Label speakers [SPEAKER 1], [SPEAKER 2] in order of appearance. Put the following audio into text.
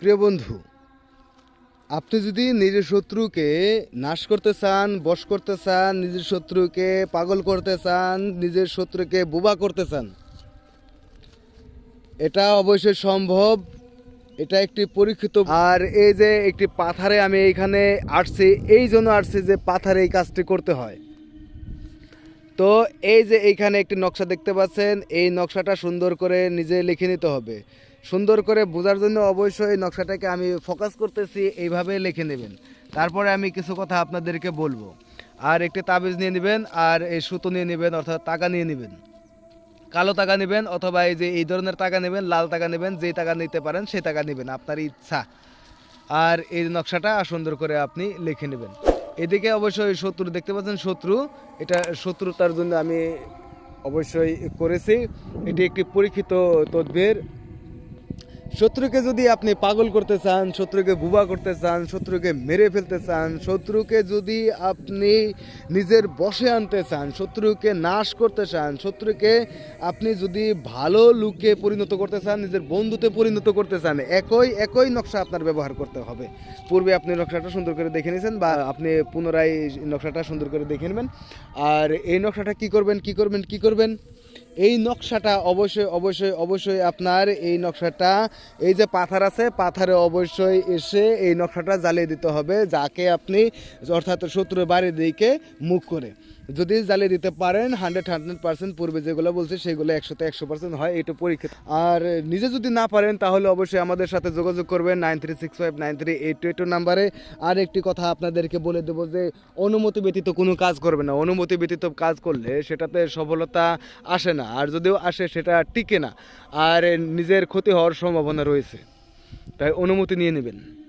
[SPEAKER 1] প্রিয় বন্ধু, আপনি যদি নিজের শত্রুকে নাশ করতে চান, বশ করতে চান নিজের শত্রুকে পাগল করতে চান নিজের শত্রুকে বোবা করতে চান, এটা অবশ্যই সম্ভব। এটা একটি পরীক্ষিত আর এই যে একটি পাথারে আমি এইখানে আসছি, এই জন্য আসছি যে পাথারে এই কাজটি করতে হয়। তো এই যে এইখানে একটি নকশা দেখতে পাচ্ছেন, এই নকশাটা সুন্দর করে নিজে লিখে নিতে হবে। সুন্দর করে বোঝার জন্য অবশ্যই এই নকশাটাকে আমি ফোকাস করতেছি, এইভাবে লিখে নেবেন। তারপরে আমি কিছু কথা আপনাদেরকে বলব। আর একটি তাবিজ নিয়ে নেবেন, আর এই সুতো নিয়ে নেবেন, অর্থাৎ টাকা নিয়ে নেবেন। কালো টাকা নেবেন, অথবা এই যে এই ধরনের টাকা নেবেন, লাল টাকা নেবেন, যেই টাকা নিতে পারেন, সেই টাকা নেবেন, আপনার ইচ্ছা। আর এই নকশাটা সুন্দর করে আপনি লিখে নেবেন। এদিকে অবশ্যই শত্রু, দেখতে পাচ্ছেন শত্রু। এটা শত্রুতার জন্য আমি অবশ্যই করেছি। এটি একটি পরীক্ষিত তদবির। শত্রুকে যদি আপনি পাগল করতে চান, শত্রুকে বুবা করতে চান, শত্রুকে মেরে ফেলতে চান, শত্রুকে যদি আপনি নিজের বসে আনতে চান, শত্রুকে নাশ করতে চান, শত্রুকে আপনি যদি ভালো লুকে পরিণত করতে চান, নিজের বন্ধুতে পরিণত করতে চান, একই একই নকশা আপনার ব্যবহার করতে হবে। পূর্বে আপনি নকশাটা সুন্দর করে দেখে নিয়েছেন বা আপনি পুনরায় নকশাটা সুন্দর করে দেখে নেবেন। আর এই নকশাটা কি করবেন কি করবেন কি করবেন? এই নকশাটা অবশ্যই অবশ্যই অবশ্যই আপনার এই নকশাটা, এই যে পাথার আছে, পাথারে অবশ্যই এসে এই নকশাটা জ্বালিয়ে দিতে হবে, যাকে আপনি অর্থাৎ শত্রুর বাড়ির দিকে মুখ করে। যদি জ্বালিয়ে দিতে পারেন হান্ড্রেড হান্ড্রেড পার্সেন্ট পূর্বে যেগুলো বলছে সেগুলো একশোতে একশো পার্সেন্ট হয়, এটা পরীক্ষা আর নিজে যদি না পারেন, তাহলে অবশ্যই আমাদের সাথে যোগাযোগ করবেন nine three six five nine three eight two eight নাম্বারে। আর একটি কথা আপনাদেরকে বলে দেবো যে, অনুমতি ব্যতীত কোনো কাজ করবে না। অনুমতি ব্যতীত কাজ করলে সেটাতে সফলতা আসে না। আর যদিও আসে, সেটা টিকে না। আর নিজের ক্ষতি হওয়ার সম্ভাবনা রয়েছে। তাই অনুমতি নিয়ে নেবেন।